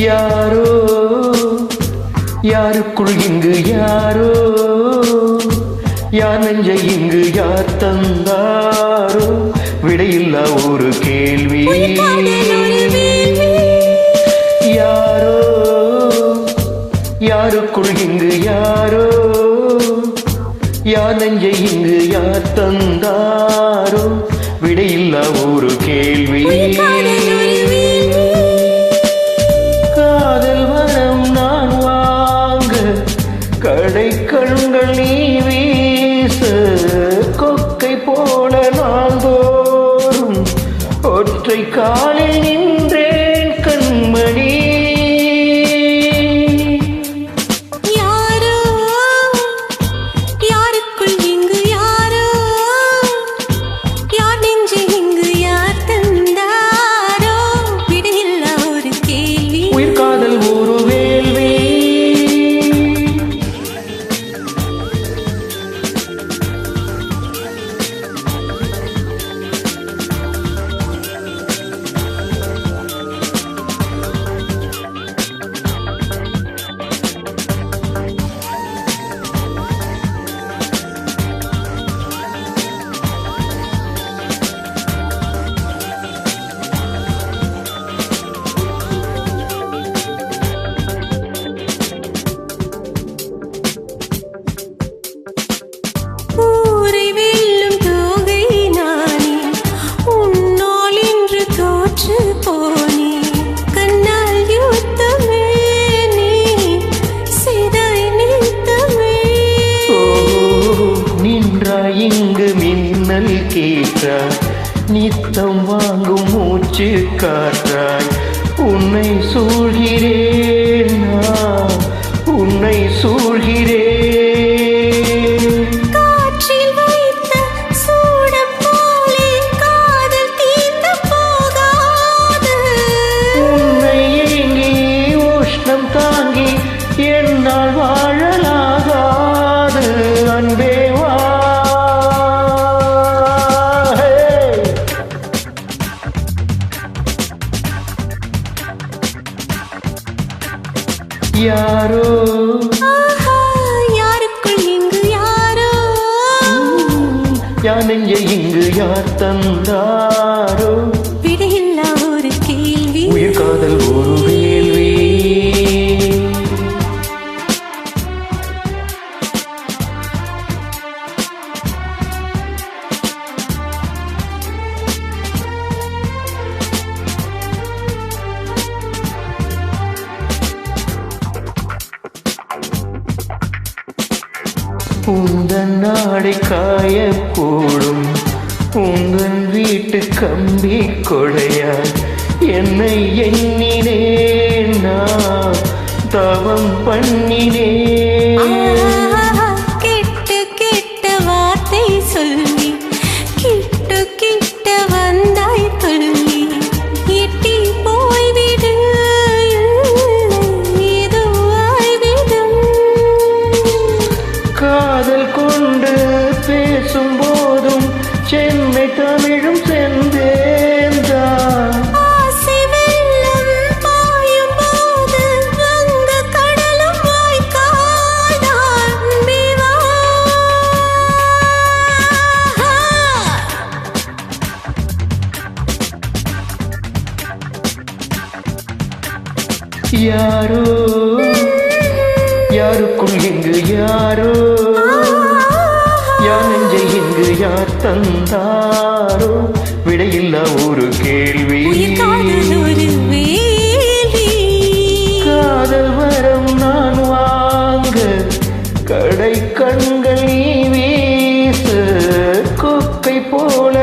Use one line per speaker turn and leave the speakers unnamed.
யாரோ யாருக்குள் இங்கு யாரோ யார் நெஞ்சை இங்கு யார் தந்தாரோ? விடையில்லா ஒரு கேள்வி. யாரோ? யாருக்குள் இங்கு யாரோ? யார் நெஞ்சை இங்கு யார் தந்தாரோ? விடையில்லா ஒரு கேள்வி. கொக்கை போல நாள்தோறும் ஒற்றை காலில் நின்று நித்தம் வாங்கும் மூச்சு காற்றாய் உன்னை சூழ்கிறேன் நான், உன்னை சூழ்கிறேன். யாரோ?
யாருக்குள் இங்கு யாரோ?
நெஞ்சை இங்கு யார் தந்தாரோ?
விடையில்லா ஒரு கேள்வி.
உயிர் காதல் ஒரு உந்தன் நாடை காயக்கூடும். உங்கள் வீட்டு கம்பி கொடையாய் என்னை எண்ணினேன் நான். தவம் பண்ணினேன். யாரோ? யாருக்குள் இங்கு யாரோ? யார் நெஞ்சை இங்கு யார் தந்தாரோ? விடையில்லா ஒரு கேள்வி. காதல் வரம் நான் வாங்க. கடை கண்கள் நீ வீச. கொக்கை போல